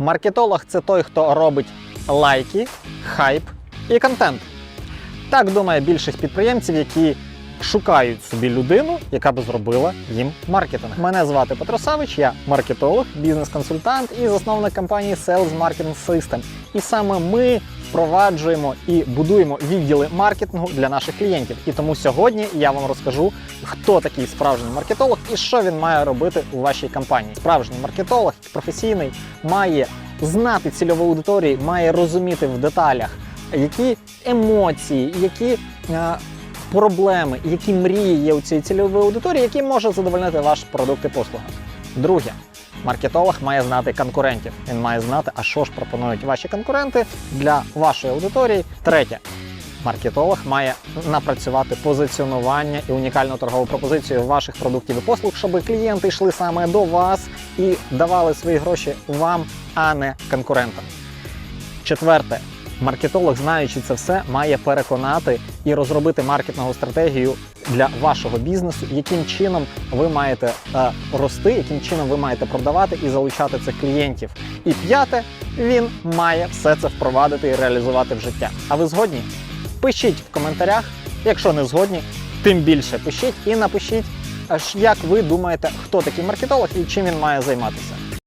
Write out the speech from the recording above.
Маркетолог це той, хто робить лайки, хайп і контент. Так думає більшість підприємців, які шукають собі людину, яка би зробила їм маркетинг. Мене звати Петро Савич, я маркетолог, бізнес-консультант і засновник компанії Sales Marketing System. І саме ми впроваджуємо і будуємо відділи маркетингу для наших клієнтів. І тому сьогодні я вам розкажу, хто такий справжній маркетолог і що він має робити у вашій компанії. Справжній маркетолог, професійний, має знати цільову аудиторію, має розуміти в деталях, які емоції, які е, проблеми, які мрії є у цій цільової аудиторії, які може задовольнити ваш продукт і послуга. Друге, маркетолог має знати конкурентів. Він має знати, а що ж пропонують ваші конкуренти для вашої аудиторії. Третє. Маркетолог має напрацювати позиціонування і унікальну торгову пропозицію ваших продуктів і послуг, щоб клієнти йшли саме до вас і давали свої гроші вам, а не конкурентам. Четверте, маркетолог, знаючи це все, має переконати і розробити маркетингову стратегію для вашого бізнесу, яким чином ви маєте е, рости, яким чином ви маєте продавати і залучати цих клієнтів. І п'яте, він має все це впровадити і реалізувати в життя. А ви згодні? Пишіть в коментарях. Якщо не згодні, тим більше пишіть і напишіть, аж як ви думаєте, хто такий маркетолог і чим він має займатися.